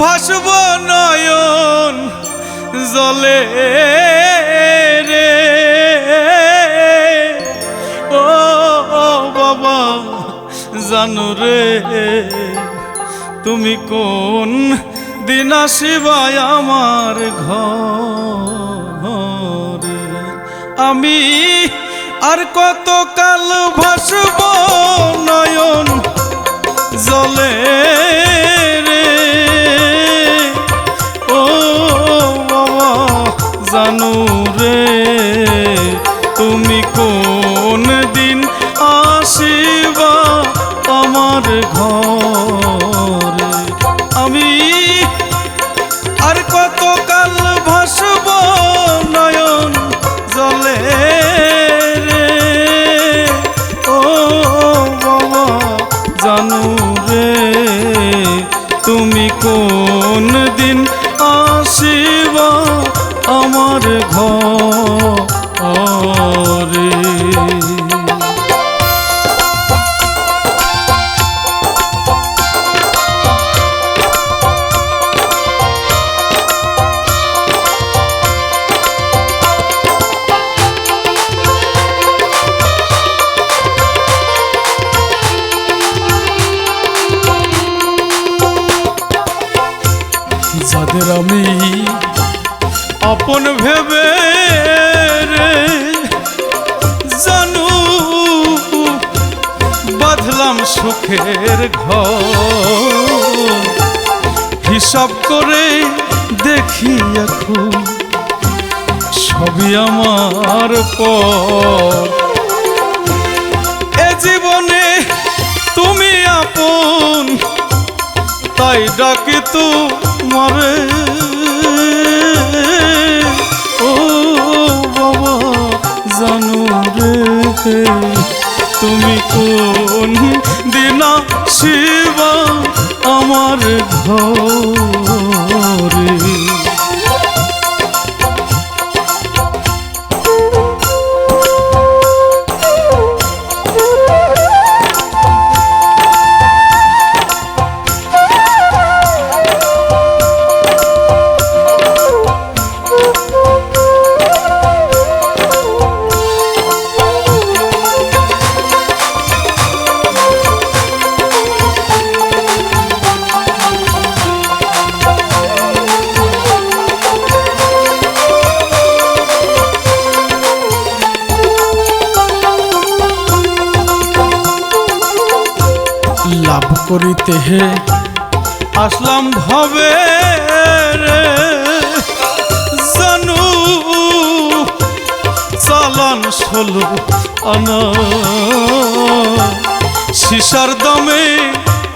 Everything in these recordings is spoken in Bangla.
ভাসব নয়ন জলে রে? ও বাবা, জানু রে, তুমি কোন দিন আসিবাই আমার ঘরে? আমি আর কত কাল ভাসব নয়ন জলে রে। ও বাবা জানু আমার ঘরে। যাদের আমি আপন ভেবে রে জানু, বাঁধলাম সুখের ঘর। হিসাব করে দেখি এখন সবই আমার পর। এ জীবনে তুমি আপন, তাই ডাকি তো মারে রে তুমি কোন দিনা শিব আমার ঘরে? করিতে হে। আসলাম ভবে জানু, চালান ষোলো আনা। দমে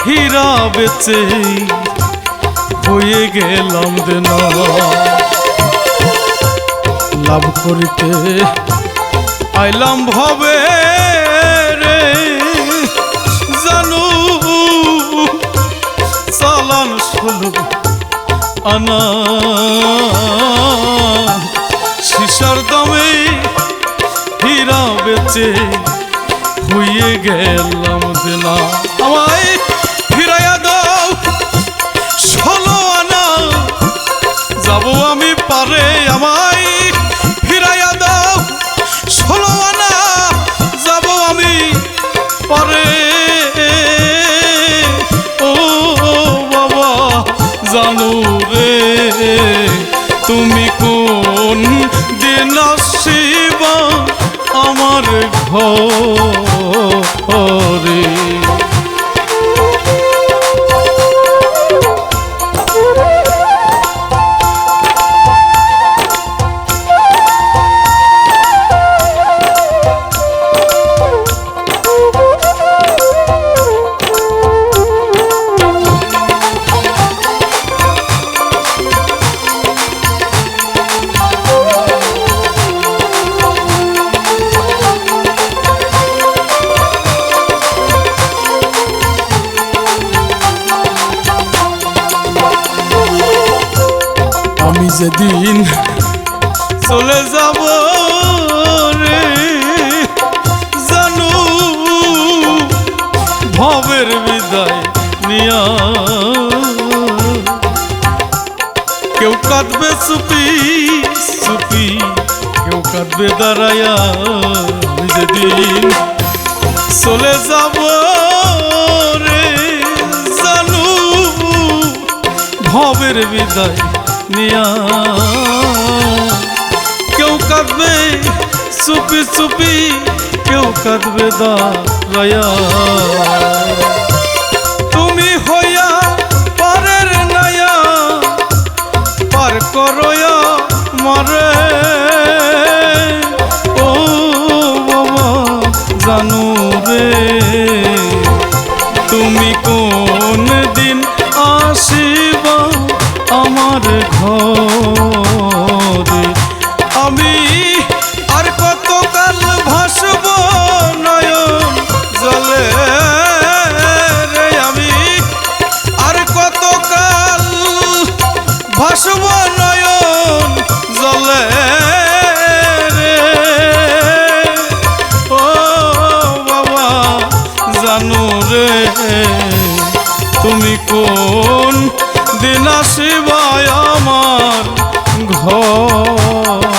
হীরা বেচে হয়ে গেলাম লাভ করিতে আইলাম ভবে হইয়ে গেলাম আমায় ফিরাইয়া দাও, ষোলো আনা। যাব আমি পারে, আমায় ফিরাইয়া দাও, ষোলো আনা। যাব আমি পারে। ও বাবা, জানো রে, তুমি কোন দিন আসিবা আমার যেদিন চলে যাব রে। জানু ভবের বিদায় নিয়া। কেউ কাঁদবে সুপি সুপি, কেউ কাঁদবে আমি যেদিন চলে যাব রে জানু ভবের বিদায় নিয়া কেউ কাঁদবে চুপি চুপি কেউ কাঁদবে দাঁড়ায়া তুমি হইয়া পারের নায়া পার করয়া মারে ও বাবা জানু রে তুমি আমার ঘরে। আমি আর কতকাল ভাসব নয়ন জলে আমি আর কতকাল ভাসব নয়ন জলে তুমি কোন দিন আসিবায় আমার ঘর